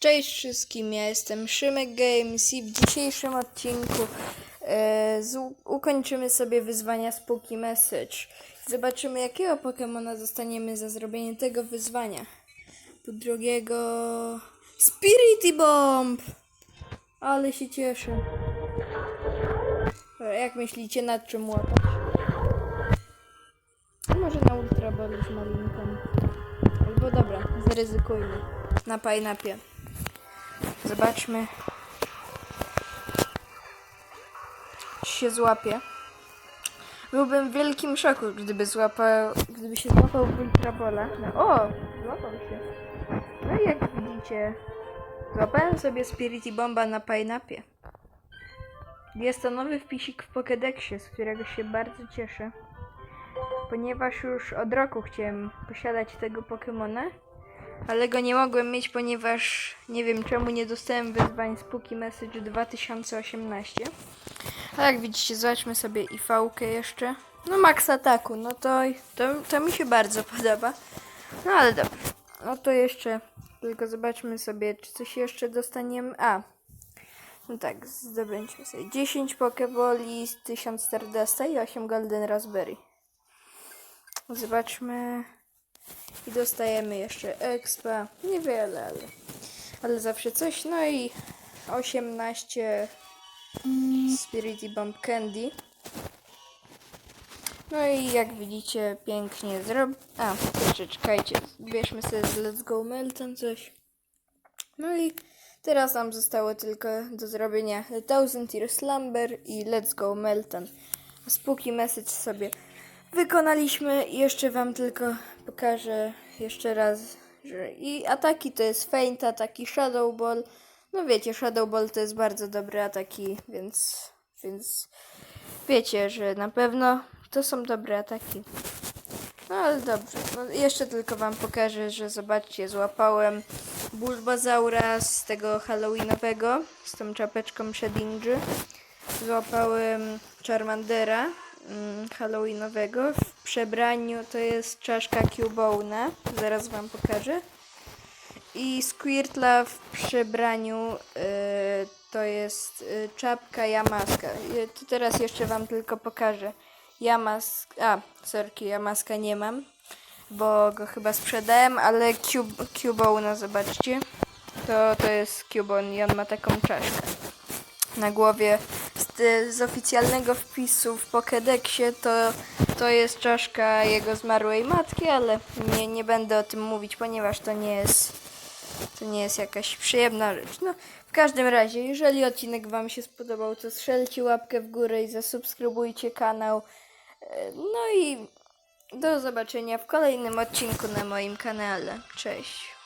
Cześć wszystkim, ja jestem Szymek Games i w dzisiejszym odcinku e, z, ukończymy sobie wyzwania z Message. Zobaczymy jakiego Pokemona dostaniemy za zrobienie tego wyzwania. Po drugiego Spirity Bomb! Ale się cieszę. E, Jak myślicie nad czym łapać? Może na Ultra Ball z malinką. Albo dobra, zaryzykujmy. Na Pineapie. Zobaczmy. Czy się złapie. Byłbym w wielkim szoku, gdyby złapał, gdyby się złapał w Ultrabola. No, o! Złapał się. No i jak widzicie, złapałem sobie Spirity Bomba na Pineapie. Jest to nowy wpisik w Pokédexie, z którego się bardzo cieszę. Ponieważ już od roku chciałem posiadać tego Pokemona. Ale go nie mogłem mieć, ponieważ nie wiem czemu nie dostałem wyzwań z Puki Message 2018. A jak widzicie, zobaczmy sobie IV jeszcze. No max ataku, no to, to, to mi się bardzo podoba. No ale dobra. No to jeszcze tylko zobaczmy sobie, czy coś jeszcze dostaniemy. A. No tak, zdobędźmy sobie 10 Pokeboli, 1000 Stardasta i 8 Golden Raspberry. Zobaczmy. I dostajemy jeszcze expa. Niewiele, ale, ale zawsze coś. No i 18 Spirity Bomb Candy. No i jak widzicie, pięknie zrob... A, jeszcze czekajcie. Bierzmy sobie z Let's Go Melton coś. No i teraz nam zostało tylko do zrobienia The Thousand Year Slumber i Let's Go Melton. Spooky Message sobie wykonaliśmy jeszcze wam tylko pokażę jeszcze raz, że i ataki to jest feint, ataki Shadow Ball. No wiecie, Shadow Ball to jest bardzo dobre ataki, więc więc wiecie, że na pewno to są dobre ataki. No ale dobrze. No, jeszcze tylko wam pokażę, że zobaczcie, złapałem Bulbazaura z tego Halloweenowego, z tą czapeczką Shedingy. Złapałem Charmandera Halloweenowego w przebraniu, to jest czaszka Cubona, zaraz wam pokażę. I Squirtla w przebraniu y, to jest y, czapka Yamaska. To teraz jeszcze wam tylko pokażę. Yamask, a, sorki, Yamaska nie mam, bo go chyba sprzedałem, ale Cub, Cubona, zobaczcie. To, to jest Cubon i on ma taką czaszkę na głowie z, z oficjalnego wpisu w Pokédexie to, to jest czaszka jego zmarłej matki, ale nie, nie będę o tym mówić, ponieważ to nie jest to nie jest jakaś przyjemna rzecz. No, w każdym razie, jeżeli odcinek Wam się spodobał, to strzelcie łapkę w górę i zasubskrybujcie kanał. E, No i do zobaczenia w kolejnym odcinku na moim kanale. Cześć.